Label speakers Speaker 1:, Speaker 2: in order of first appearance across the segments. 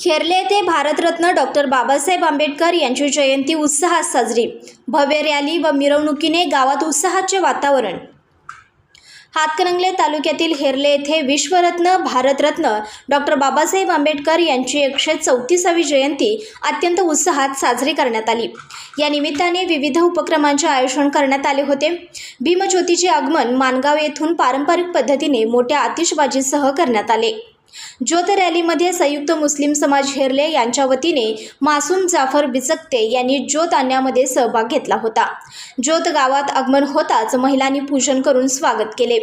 Speaker 1: खेरले येथे भारतरत्न डॉक्टर बाबासाहेब आंबेडकर यांची जयंती उत्साहात साजरी. भव्य रॅली व मिरवणुकीने गावात उत्साहाचे वातावरण. हातकणंगले तालुक्यातील हेरले येथे विश्वरत्न भारतरत्न डॉक्टर बाबासाहेब आंबेडकर यांची एकशे चौतीसावी जयंती अत्यंत उत्साहात साजरी करण्यात आली. या निमित्ताने विविध उपक्रमांचे आयोजन करण्यात आले होते. भीमज्योतीचे आगमन मानगाव येथून पारंपरिक पद्धतीने मोठ्या आतिषबाजीसह करण्यात आले. ज्योत रॅलीमध्ये संयुक्त मुस्लिम समाज हेरले यांच्या वतीने मासूम जाफर बिचकते यांनी ज्योत आणण्यामध्ये सहभाग घेतला होता. ज्योत गावात आगमन होताच महिलांनी पूजन करून स्वागत केले.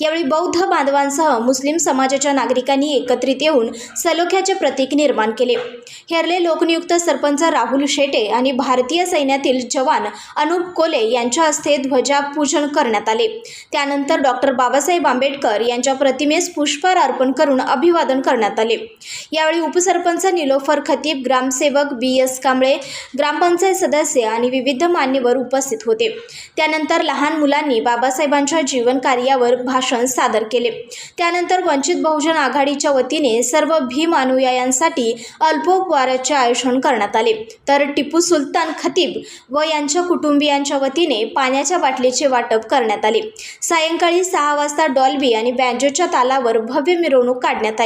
Speaker 1: यावेळी बौद्ध बांधवांसह मुस्लिम समाजाच्या नागरिकांनी एकत्रित येऊन सलोख्याचे प्रतीक निर्माण केले. हेरले लोकनियुक्त सरपंच राहुल शेटे आणि भारतीय सैन्यातील जवान अनुप कोले यांच्या हस्ते ध्वजा पूजन करण्यात आले. त्यानंतर डॉक्टर बाबासाहेब आंबेडकर यांच्या प्रतिमेस पुष्पहार अर्पण करून अभि अभिवादन करण्यात आले. यावेळी उपसरपंच निलोफर खतीब ग्रामसेवक बी एस कांबळे ग्रामपंचायत सदस्य आणि विविध मान्यवर उपस्थित होते. त्यानंतर लहान मुलांनी बाबासाहेबांच्या जीवन कार्यावर भाषण सादर केले. त्यानंतर वंचित बहुजन आघाडीच्या वतीने सर्व भीम अनुयायांसाठी अल्पोपवाराचे आयोजन करण्यात आले. तर टिपू सुलतान खतीब व यांच्या कुटुंबियांच्या वतीने पाण्याच्या बाटलीचे वाटप करण्यात आले. सायंकाळी सहा वाजता डॉल्बी आणि बँजोच्या तालावर भव्य मिरवणूक काढण्यात आली.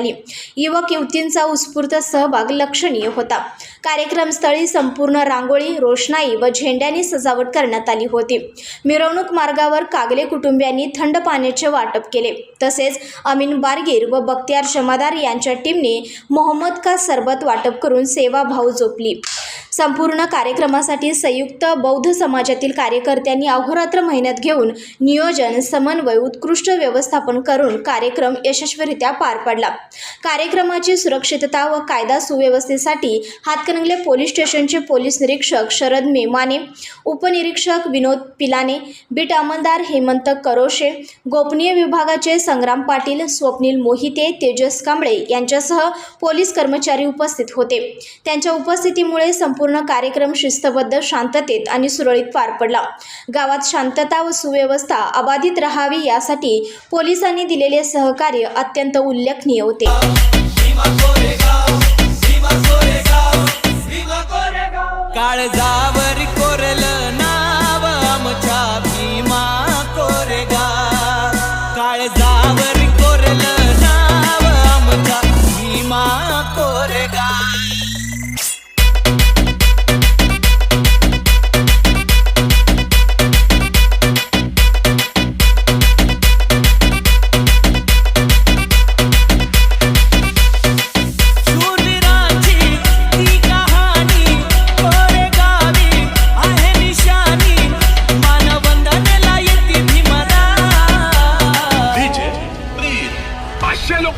Speaker 1: युवक युवतींचा उत्स्फूर्त सहभाग लक्षणीय होता. कार्यक्रमस्थळी संपूर्ण रांगोळी रोषणाई व झेंड्याने सजावट करण्यात आली होती. मिरवणूक मार्गावर कागले कुटुंबियांनी थंड पाण्याचे वाटप केले. तसेच अमीन बारगीर व बख्तियार जमादार यांच्या टीमने मोहम्मद का सरबत वाटप करून सेवाभाव जोपली. संपूर्ण कार्यक्रमासाठी संयुक्त बौद्ध समाजातील कार्यकर्त्यांनी अहोरात्र मेहनत घेऊन नियोजन समन्वय उत्कृष्ट व्यवस्थापन करून कार्यक्रम यशस्वीरित्या पार पडला. कार्यक्रमाची सुरक्षितता व कायदा सुव्यवस्थेसाठी हातकणंगले पोलीस स्टेशनचे पोलीस निरीक्षक शरद मेमाने उपनिरीक्षक विनोद पिलाने बीट अंमलदार हेमंत करोशे गोपनीय विभागाचे संग्राम पाटील स्वप्नील मोहिते तेजस कांबळे यांच्यासह पोलीस कर्मचारी उपस्थित होते. त्यांच्या उपस्थितीमुळे संपूर्ण कार्यक्रम शिस्तबद्ध शांततेत आणि सुरळीत पार पडला. गावात शांतता व सुव्यवस्था अबाधित राहावी यासाठी पोलिसांनी दिलेले सहकार्य अत्यंत उल्लेखनीय होते.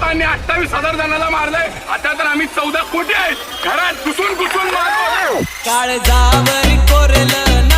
Speaker 2: लोकांनी अठ्ठावीस हजार जणांना मारलंय. आता तर आम्ही चौदा कोटी आहेत. घरात घुसून घुसून मारतो
Speaker 3: काळजावर कोरलं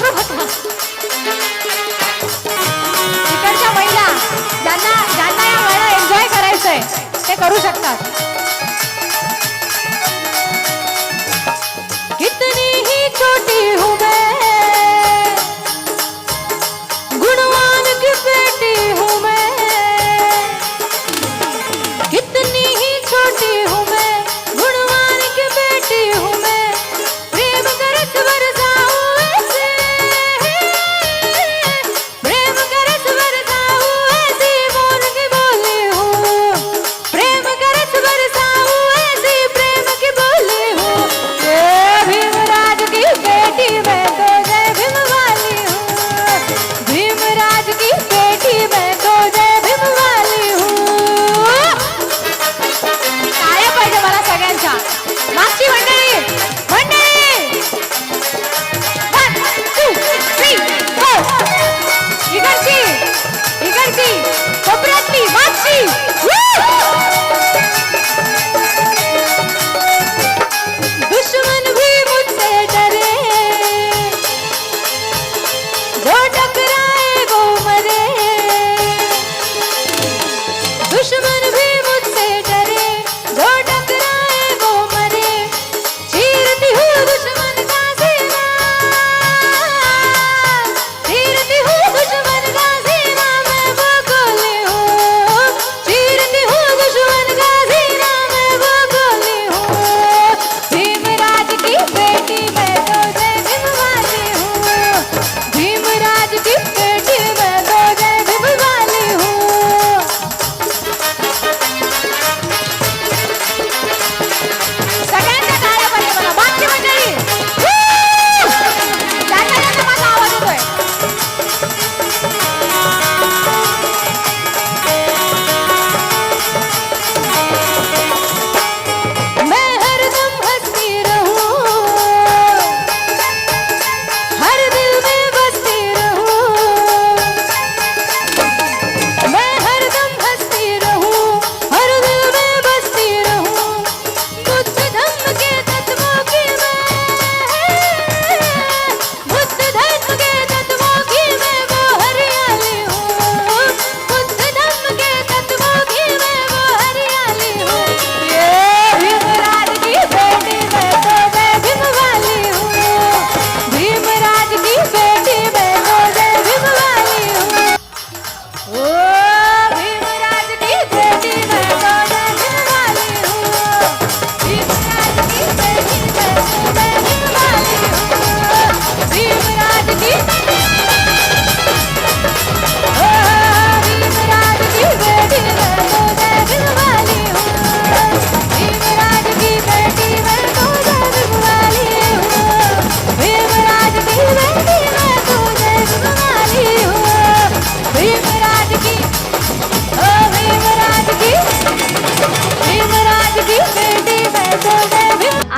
Speaker 4: जागरूक होता इकडच्या महिला ज्यांना ज्यांना या वेळा एन्जॉय करायचंय ते करू शकतात.